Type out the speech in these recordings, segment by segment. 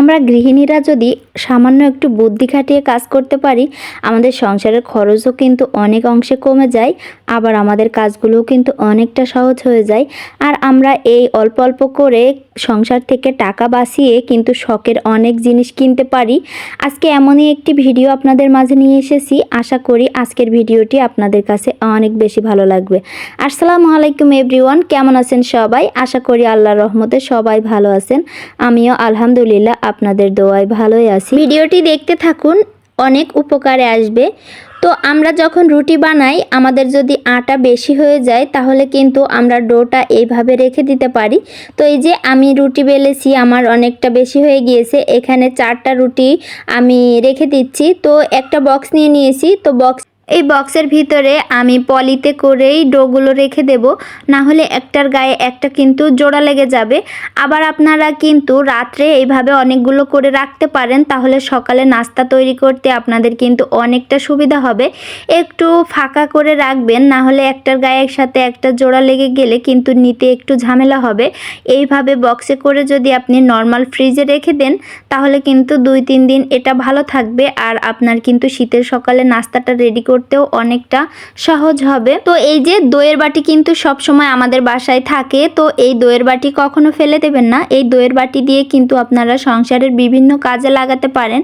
আমরা গৃহিণীরা যদি সামান্য একটু বুদ্ধি খাটিয়ে কাজ করতে পারি, আমাদের সংসারের খরচও কিন্তু অনেক অংশে কমে যায়, আবার আমাদের কাজগুলোও কিন্তু অনেকটা সহজ হয়ে যায়। আর আমরা এই অল্প অল্প করে সংসার থেকে টাকা বাঁচিয়ে কিন্তু শখের অনেক জিনিস কিনতে পারি। আজকে এমনই একটি ভিডিও আপনাদের মাঝে নিয়ে এসেছি। আশা করি আজকের ভিডিওটি আপনাদের কাছে অনেক বেশি ভালো লাগবে। আসসালামু আলাইকুম এভরিওয়ান, কেমন আছেন সবাই? আশা করি আল্লাহর রহমতে সবাই ভালো আছেন। আমিও আলহামদুলিল্লাহ আপনাদের দোয়ায় ভালোই আছি। ভিডিওটি দেখতে থাকুন, অনেক উপকারে আসবে। তো আমরা যখন রুটি বানাই, আমাদের যদি আটা বেশি হয়ে যায়, তাহলে কিন্তু আমরা ডোটা এইভাবে রেখে দিতে পারি। তো এই যে আমি রুটি বেলেছি, আমার অনেকটা বেশি হয়ে গিয়েছে, এখানে চারটা রুটি আমি রেখে দিচ্ছি। তো একটা বক্স নিয়ে নিয়েছি, তো বক্স এই বক্সের ভিতরে আমি পলিতে করেই ডোগুলো রেখে দেব। না হলে একটার গায়ে একটা কিন্তু জোড়া লেগে যাবে। আবার আপনারা কিন্তু রাত্রে এইভাবে অনেকগুলো করে রাখতে পারেন, তাহলে সকালে নাস্তা তৈরি করতে আপনাদের কিন্তু অনেকটা সুবিধা হবে। একটু ফাঁকা করে রাখবেন না হলে একটার গায়ে সাথে একটা জোড়া লেগে গেলে কিন্তু নিতে একটু ঝামেলা হবে। এইভাবে বক্সে করে যদি আপনি নর্মাল ফ্রিজে রেখে দেন, তাহলে কিন্তু দুই তিন দিন এটা ভালো থাকবে। আর আপনার কিন্তু শীতের সকালে নাস্তাটা রেডি করতেও অনেকটা সহজ হবে। তো এই যে দইয়ের বাটি কিন্তু সব সময় আমাদের বাসায় থাকে, তো এই দইয়ের বাটি কখনো ফেলে দেবেন না। এই দইয়ের বাটি দিয়ে কিন্তু আপনারা সংসারের বিভিন্ন কাজে লাগাতে পারেন।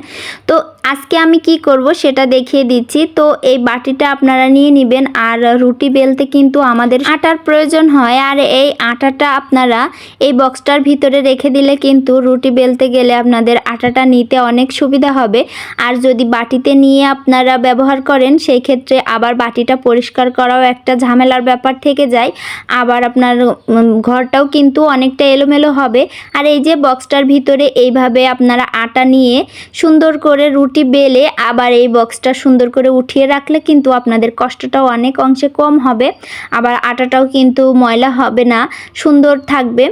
তো আজকে আমি কি করব সেটা দেখিয়ে দিচ্ছি। তো এই বাটিটা আপনারা নিয়ে নেবেন আর রুটি বেলতে কিন্তু আমাদের আটার প্রয়োজন হয়। আর এই আটাটা আপনারা এই বক্সটার ভিতরে রেখে দিলে কিন্তু রুটি বেলতে গেলে আপনাদের আটাটা নিতে অনেক সুবিধা হবে। আর যদি বাটিতে নিয়ে আপনারা ব্যবহার করেন, সেই ক্ষেত্রে আবার বাটিটা পরিষ্কার করাও একটা ঝামেলার ব্যাপার থেকে যায়। আবার আপনার ঘরটাও কিন্তু অনেকটা এলোমেলো হবে। আর এই যে বক্সটার ভিতরে এইভাবে আপনারা আটা নিয়ে সুন্দর করে রুটি বেলে আবার এই বক্সটা সুন্দর করে উঠিয়ে রাখলে কিন্তু আপনাদের কষ্টটাও অনেক অংশে কম হবে। আবার আটাটাও কিন্তু ময়লা হবে না, সুন্দর থাকবে।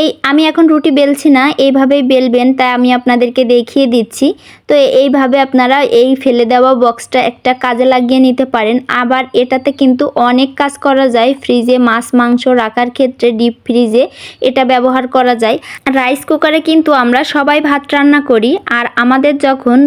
এই আমি এখন রুটি বেলছি না, এইভাবেই বেলবেন, তাই আমি আপনাদেরকে দেখিয়ে দিচ্ছি। তো এইভাবে আপনারা এই ফেলে দেওয়া বক্সটা একটা কাজে লাগিয়ে নিতে পারেন। আবার এটাতে কিন্তু অনেক কাজ করা যায় ফ্রিজে মাছ, মাংস রাখার ক্ষেত্রে ডিপ ফ্রিজে এটা ব্যবহার করা যায়। রাইস কুকারে কিন্তু আমরা সবাই ভাত রান্না করি, আর আমাদের যখন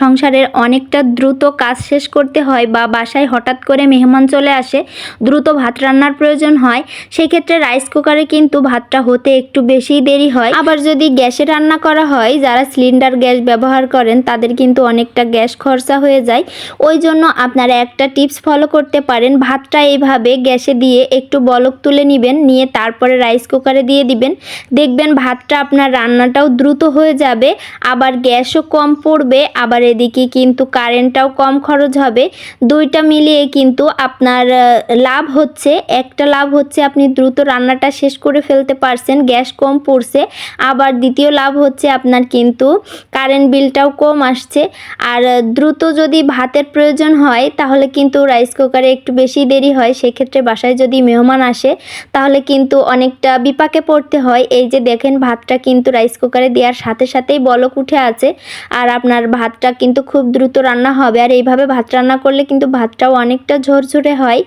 সংসারের অনেকটা দ্রুত কাজ শেষ করতে হয় বা বাসায় হঠাৎ করে মেহমান চলে আসে, দ্রুত ভাত রান্নার প্রয়োজন হয়, সেক্ষেত্রে রাইস কুকারে কিন্তু ভাতটা হতে একটু বেশি দেরি হয়। আবার যদি গ্যাসে রান্না করা হয়, যারা সিলিন্ডার গ্যাস ব্যবহার করেন, তাদের কিন্তু অনেকটা গ্যাস খরচা হয়ে যায়। ওই জন্য আপনারা একটা টিপস ফলো করতে পারেন, ভাতটা এইভাবে গ্যাসে দিয়ে একটু বলক তুলে নেবেন, নিয়ে তারপরে রাইস কুকারে দিয়ে দিবেন। দেখবেন ভাতটা আপনার রান্নাটাও দ্রুত হয়ে যাবে, আবার গ্যাসও কম পড়বে, আবার এদিকে কিন্তু কারেন্টটাও কম খরচ হবে। দুইটা মিলিয়ে কিন্তু আপনার লাভ হচ্ছে। একটা লাভ হচ্ছে আপনি দ্রুত রান্নাটা শেষ করে ফেলতে পারছেন, গ্যাস কম পড়ছে। আবার দ্বিতীয় লাভ হচ্ছে আপনার কিন্তু কারেন্ট বিলটাও কম আসছে। আর দ্রুত যদি ভাতের প্রয়োজন হয়, তাহলে কিন্তু রাইস কুকারে একটু বেশি দেরি হয়। সেক্ষেত্রে বাসায় যদি মেহমান আসে, তাহলে কিন্তু অনেকটা বিপাকে পড়তে হয়। এই যে দেখেন, ভাতটা কিন্তু রাইস কুকারে দেওয়ার সাথে সাথেই বলক উঠে আছে। আর আপনার ভাতটা কিন্তু খুব দ্রুত রান্না হবে। আর এইভাবে ভাত রান্না করলে কিন্তু ভাতটাও অনেকটা ঝোরঝোরে হয়।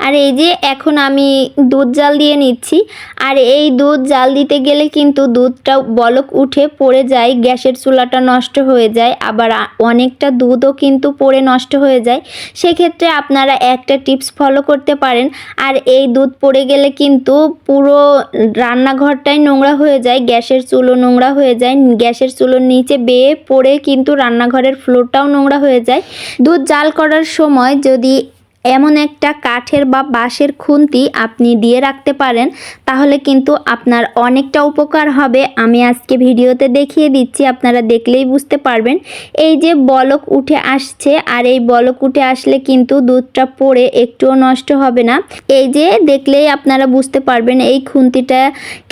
আর এই যে এখন আমি দুধ জাল দিয়ে নিচ্ছি। আর এই দুধ জাল দিতে গেলে কিন্তু দুধটা বলক উঠে পড়ে যায়, গ্যাসের চুলাটা নষ্ট হয়ে যায়, আবার অনেকটা দুধও কিন্তু পড়ে নষ্ট হয়ে যায়। সেক্ষেত্রে আপনারা একটা টিপস ফলো করতে পারেন। আর এই দুধ পড়ে গেলে কিন্তু পুরো রান্নাঘরটাই নোংরা হয়ে যায়, গ্যাসের চুলো নোংরা হয়ে যায়, গ্যাসের চুলোর নিচে বেয়ে পড়ে কিন্তু রান্নাঘরের ফ্লোরটাও নোংরা হয়ে যায়। দুধ জাল করার সময় যদি এমন একটা কাঠের বা বাঁশের খুন্তি আপনি দিয়ে রাখতে পারেন, তাহলে কিন্তু আপনার অনেকটা উপকার হবে। আমি আজকে ভিডিওতে দেখিয়ে দিচ্ছি, আপনারা দেখলেই বুঝতে পারবেন। এই যে বলক উঠে আসছে, আর এই বলক উঠে আসলে কিন্তু দুধটা পড়ে একটুও নষ্ট হবে না। এই যে দেখলেই আপনারা বুঝতে পারবেন, এই খুন্তিটা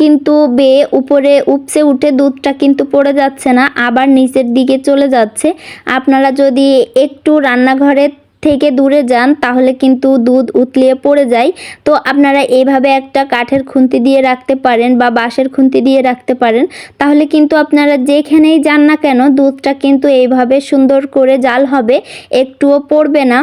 কিন্তু বেয়ে উপরে উপসে উঠে দুধটা কিন্তু পড়ে যাচ্ছে না, আবার নিচের দিকে চলে যাচ্ছে। আপনারা যদি একটু রান্নাঘরে থেকে দূরে যান, তাহলে কিন্তু দুধ উতলিয়ে পড়ে যায়। তো আপনারা এইভাবে একটা কাঠের খুন্তি দিয়ে রাখতে পারেন বা বাঁশের খুন্তি দিয়ে রাখতে পারেন। তাহলে কিন্তু আপনারা যেখানেই যান না কেন, দুধটা কিন্তু এইভাবে সুন্দর করে জাল হবে, একটুও পড়বে না,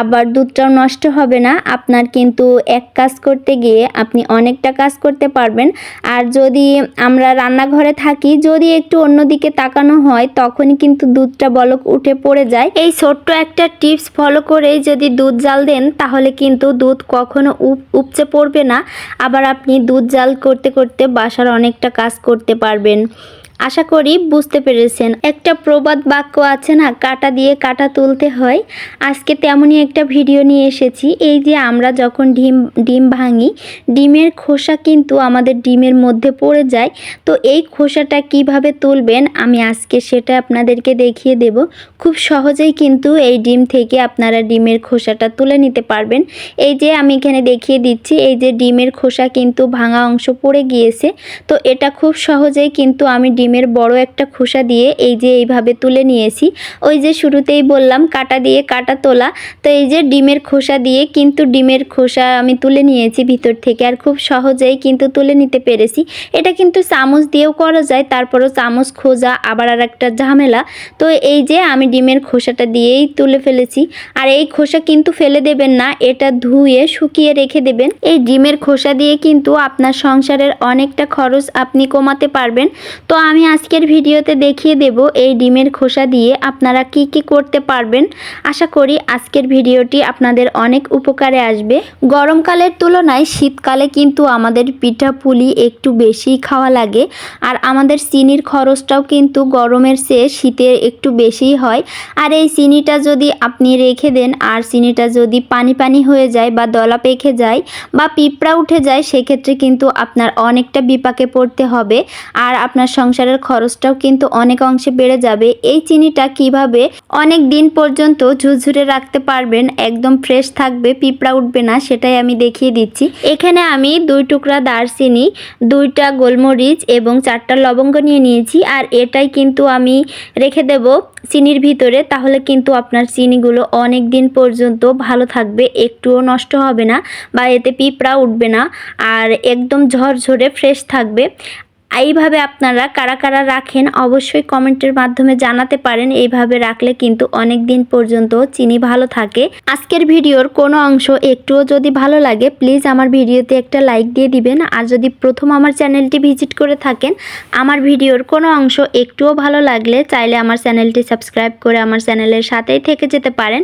আবার দুধটাও নষ্ট হবে না। আপনার কিন্তু এক কাজ করতে গিয়ে আপনি অনেকটা কাজ করতে পারবেন। আর যদি আমরা রান্নাঘরে থাকি, যদি একটু অন্যদিকে তাকানো হয়, তখনই কিন্তু দুধটা বলক উঠে পড়ে যায়। এই ছোট্ট একটা টিপস ফলো করেই যদি দুধ জাল দেন, তাহলে কিন্তু দুধ কখনো উপ- উপচে পড়বে না। আবার আপনি দুধ জাল করতে করতে বাসার অনেকটা কাজ করতে পারবেন। আশা করি বুঝতে পেরেছেন। একটা প্রবাদ বাক্য আছে না, কাটা দিয়ে কাটা তুলতে হয়। আজকে তেমনই একটা ভিডিও নিয়ে এসেছি। এই যে আমরা যখন ডিম ডিম ভাঙি, ডিমের খোসা কিন্তু আমাদের ডিমের মধ্যে পড়ে যায়। তো এই খোসাটা কীভাবে তুলবেন আমি আজকে সেটা আপনাদেরকে দেখিয়ে দেব। খুব সহজেই কিন্তু এই ডিম থেকে আপনারা ডিমের খোসাটা তুলে নিতে পারবেন। এই যে আমি এখানে দেখিয়ে দিচ্ছি, এই যে ডিমের খোসা কিন্তু ভাঙা অংশ পড়ে গিয়েছে। তো এটা খুব সহজেই কিন্তু আমি ডিমের বড় একটা খোসা দিয়ে এই যে এইভাবে তুলে নিয়েছি। ওই যে শুরুতেই বললাম কাটা দিয়ে কাটা তোলা। তো এই যে ডিমের খোসা দিয়ে কিন্তু ডিমের খোসা আমি তুলে নিয়েছি ভিতর থেকে আর খুব সহজেই কিন্তু তুলে নিতে পেরেছি। এটা কিন্তু চামচ দিয়েও করা যায়, তারপরও চামচ খোঁজা আবার আর একটা ঝামেলা। তো এই যে আমি ডিমের খোসাটা দিয়েই তুলে ফেলেছি। আর এই খোসা কিন্তু ফেলে দেবেন না, এটা ধুয়ে শুকিয়ে রেখে দেবেন। এই ডিমের খোসা দিয়ে কিন্তু আপনার সংসারের অনেকটা খরচ আপনি কমাতে পারবেন। তো আমি আজকের ভিডিওতে দেখিয়ে দেব এই ডিমের খোসা দিয়ে আপনারা কি কি করতে পারবেন। আশা করি আজকের ভিডিওটি আপনাদের অনেক উপকারে আসবে। গরমকালের তুলনায় শীতকালে কিন্তু আমাদের পিঠা পুলি একটু বেশি খাওয়া লাগে আর আমাদের চিনির খরচটাও কিন্তু গরমের চেয়ে শীতে একটু বেশিই হয়। আর এই চিনিটা যদি আপনি রেখে দেন আর চিনিটা যদি পানি পানি হয়ে যায় বা দলা পেকে যায় বা পিঁপড়া উঠে যায়, সেক্ষেত্রে কিন্তু আপনার অনেকটা বিপাকে পড়তে হবে। আর আপনার সংসারের খরচটাও কিন্তু অনেক অংশে বেড়ে যাবে। এই চিনিটা কীভাবে অনেক দিন পর্যন্ত ঝুরঝুরে রাখতে পারবেন, একদম ফ্রেশ থাকবে, পিঁপড়া উঠবে না, সেটাই আমি দেখিয়ে দিচ্ছি। এখানে আমি দুই টুকরা দারচিনি, দুইটা গোলমরিচ এবং চারটা লবঙ্গ নিয়ে নিয়েছি। আর এটাই কিন্তু আমি রেখে দেব চিনির ভিতরে, তাহলে কিন্তু আপনার চিনিগুলো অনেক দিন পর্যন্ত ভালো থাকবে, একটুও নষ্ট হবে না বা এতে পিঁপড়া উঠবে না। আর একদম ঝরঝরে ফ্রেশ থাকবে। এইভাবে আপনারা কারা কারা রাখেন অবশ্যই কমেন্টের মাধ্যমে জানাতে পারেন। এইভাবে রাখলে কিন্তু অনেক দিন পর্যন্ত চিনি ভালো থাকে। আজকের ভিডিওর কোনো অংশ একটুও যদি ভালো লাগে প্লিজ আমার ভিডিওতে একটা লাইক দিয়ে দিবেন। আর যদি প্রথম আমার চ্যানেলটি ভিজিট করে থাকেন, আমার ভিডিওর কোনো অংশ একটুও ভালো লাগলে চাইলে আমার চ্যানেলটি সাবস্ক্রাইব করে আমার চ্যানেলের সাথেই থেকে যেতে পারেন।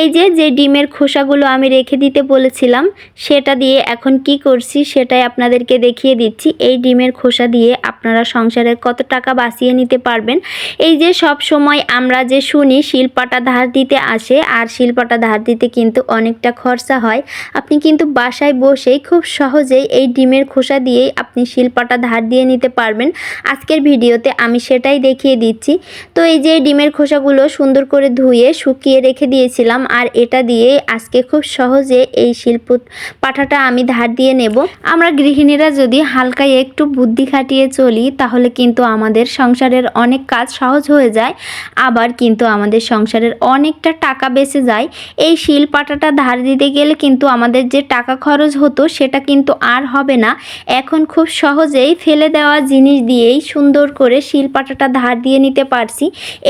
এই যে যে ডিমের খোসাগুলো আমি রেখে দিতে বলেছিলাম, সেটা দিয়ে এখন কি করছি সেটাই আপনাদেরকে দেখিয়ে দিচ্ছি। এই ডিমের খোসা দিয়ে আপনারা সংসারের কত টাকা বাঁচিয়ে নিতে পারবেন। এই যে সব সময় আমরা যে শুনি, শিলপাটা ধার দিতে আসে, আর শিলপাটা ধার দিতে কিন্তু অনেকটা খরচা হয়। আপনি কিন্তু বাসায় বসেই খুব সহজেই এই ডিমের খোসা দিয়েই আপনি শিলপাটা ধার দিয়ে নিতে পারবেন। আজকের ভিডিওতে আমি সেটাই দেখিয়ে দিচ্ছি। তো এই যে ডিমের খোসাগুলো সুন্দর করে ধুয়ে, শুকিয়ে রেখে দিয়েছিলাম, আর এটা দিয়ে আজকে খুব সহজে এই শিল্প পাঠাটা আমি ধার দিয়ে নেব। আমরা গৃহিণীরা যদি হালকা একটু বুদ্ধি খাটিয়ে চলি, তাহলে কিন্তু আমাদের সংসারের অনেক কাজ সহজ হয়ে যায়, আবার কিন্তু আমাদের সংসারের অনেকটা টাকা বেঁচে যায়। এই শিল পাটাটা ধার দিতে গেলে কিন্তু আমাদের যে টাকা খরচ হতো, সেটা কিন্তু আর হবে না। এখন খুব সহজেই ফেলে দেওয়া জিনিস দিয়েই সুন্দর করে শিল পাটাটা ধার দিয়ে নিতে পারছি।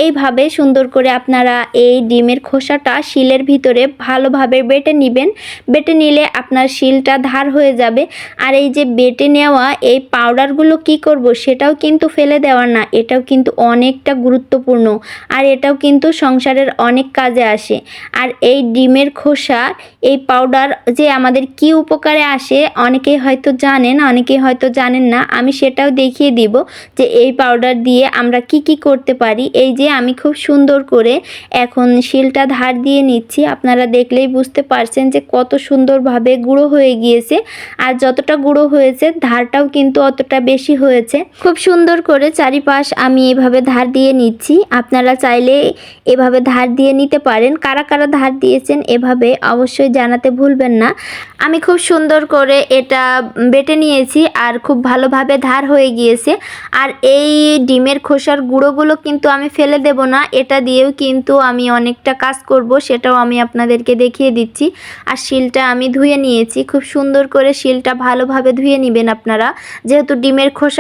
এইভাবে সুন্দর করে আপনারা এই ডিমের খোসাটা শিলের ভিতরে ভালোভাবে বেটে নেবেন। বেটে নিলে আপনার শিলটা ধার হয়ে যাবে। আর এই যে বেটে নেওয়া এই পাউডারগুলো কি করব? সেটাও কিন্তু ফেলে দেওয়ার না। এটাও কিন্তু অনেকটা গুরুত্বপূর্ণ। আর এটাও কিন্তু সংসারের অনেক কাজে আসে। আর এই ডিমের খোসা, এই পাউডার যে আমাদের কি উপকারে আসে, অনেকেই হয়তো জানেন, অনেকেই হয়তো জানেন না। আমি সেটাও দেখিয়ে দিব যে এই পাউডার দিয়ে আমরা কি কি করতে পারি। এই যে আমি খুব সুন্দর করে এখন শিলটা ধার দিয়ে নিচ্ছি। আপনারা দেখলেই বুঝতে পারছেন যে কত সুন্দরভাবে গুঁড়ো হয়ে গিয়েছে। আর যতটা গুঁড়ো হয়েছে, ধারটাও কিন্তু অতটা বেশি হয়েছে। খুব সুন্দর করে চারিপাশ আমি এভাবে ধার দিয়ে নিচ্ছি। আপনারা চাইলে এভাবে ধার দিয়ে নিতে পারেন। কারা কারা ধার দিয়েছেন এভাবে অবশ্যই জানাতে ভুলবেন না। আমি খুব সুন্দর করে এটা বেটে নিয়েছি আর খুব ভালোভাবে ধার হয়ে গিয়েছে। আর এই ডিমের খোসার গুঁড়োগুলো কিন্তু আমি ফেলে দেব না। এটা দিয়েও কিন্তু আমি অনেকটা কাজ করব, সেটাও আমি আপনাদেরকে দেখিয়ে দিচ্ছি। আর শিলটা আমি ধুয়ে নিয়েছি। খুব সুন্দর করে শিলটা ভালোভাবে ধুয়ে নেবেন আপনারা। যেহেতু ডিমের খোসা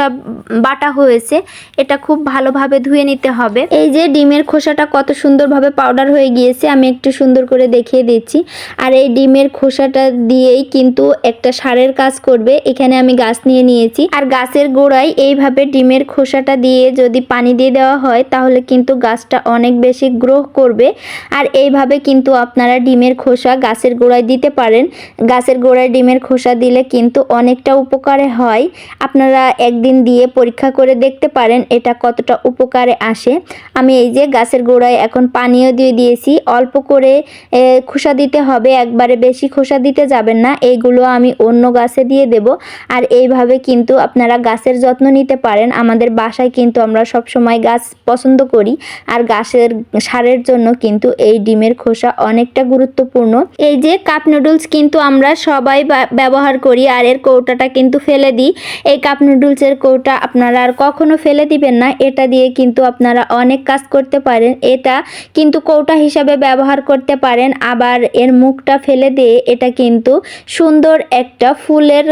বাটা হয়েছে, এটা খুব ভালোভাবে ধুয়ে নিতে হবে। এই যে ডিমের খোসাটা কত সুন্দরভাবে পাউডার হয়ে গিয়েছে, আমি একটু সুন্দর করে দেখিয়ে দিচ্ছি। আর এই ডিমের খোসাটা দিয়েই কিন্তু একটা সারের কাজ করবে, এখানে আমি গাছ নিয়ে নিয়েছি। আর গাছের গোড়ায় এইভাবে ডিমের খোসাটা দিয়ে যদি পানি দিয়ে দেওয়া হয়, তাহলে কিন্তু গাছটা অনেক বেশি গ্রো করবে। আর এইভাবে কিন্তু আপনারা ডিমের খোসা গাছের গোড়ায় দিতে পারেন। গাছের গোড়ায় ডিমের খোসা দিলে কিন্তু অনেকটা উপকারে হয়। আপনারা একদিন দিয়ে পরীক্ষা করে দেখতে পারেন এটা কতটা উপকারে আসে। আমি এই যে গাছের গোড়ায় এখন পানিও দিয়ে দিয়েছি, অল্প করে খোসা দিতে হবে, একবারে বেশি খোসা দিতে যাবেন না, এইগুলো আমি অন্য গাছে দিয়ে দেব। আর এইভাবে কিন্তু আপনারা গাছের যত্ন নিতে পারেন, আমাদের বাসায় কিন্তু আমরা সব সময় গাছ পছন্দ করি, আর গাছের সারের জন্য কিন্তু এই ডিমের খোসা অনেকটা গুরুত্বপূর্ণ। এই যে কাপ নুডলস কিন্তু আমরা সবাই ব্যবহার করি, আর এর কৌটাটা কিন্তু ফেলে দিই। এই কাপ নুডলসের কৌটা আপনারা আর কখনো ফেলে দিবেন না। এটা দিয়ে কিন্তু আপনারা অনেক কাজ করতে পারেন। এটা কিন্তু কৌটা হিসাবে ব্যবহার করতে পারেন। আবার এর মুখটা ফেলে দিয়ে এটা কিন্তু সুন্দর একটা ফুলের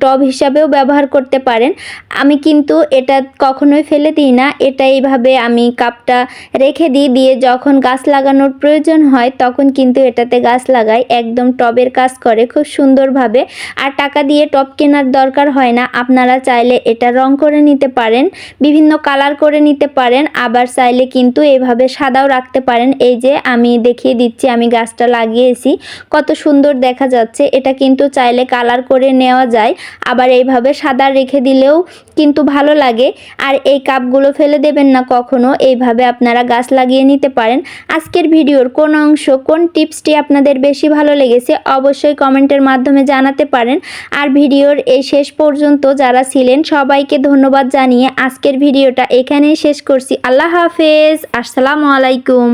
টব হিসাবেও ব্যবহার করতে পারেন। আমি কিন্তু এটা কখনোই ফেলে দিই না। এটা এইভাবে আমি কাপটা রেখে দিই। দিয়ে যখন গাছ লাগানোর প্রয়োজন হয়, তখন কিন্তু এটাতে গাছ লাগাই। একদম টবের কাজ করে খুব সুন্দরভাবে। আর টাকা দিয়ে টব কেনার দরকার হয় না। আপনারা চাইলে এটা রং করে নিতে পারেন, বিভিন্ন কালার করে নিতে পারেন, আবার চাইলে কিন্তু এভাবে সাদাও রাখতে পারেন। এই যে আমি দেখিয়ে দিচ্ছি, আমি গাছটা লাগিয়েছি, কত সুন্দর দেখা যাচ্ছে। এটা কিন্তু চাইলে কালার করে নেওয়া যায়, আবার এইভাবে সাদা রেখে দিলেও কিন্তু ভালো লাগে। আর এই কাপগুলো ফেলে দেবেন না কখনো, এইভাবে আপনারা গাছ লাগিয়ে নিতে পারেন। আজকের ভিডিওর কোন অংশ, কোন টিপসটি আপনাদের বেশি ভালো লেগেছে, অবশ্যই কমেন্টের মাধ্যমে জানাতে পারেন। আর ভিডিওর এই শেষ পর্যন্ত যারা ছিলেন সবাইকে ধন্যবাদ জানিয়ে আজকের ভিডিওটা এখানেই শেষ করছি। আল্লাহ হাফেজ। আসসালামু আলাইকুম।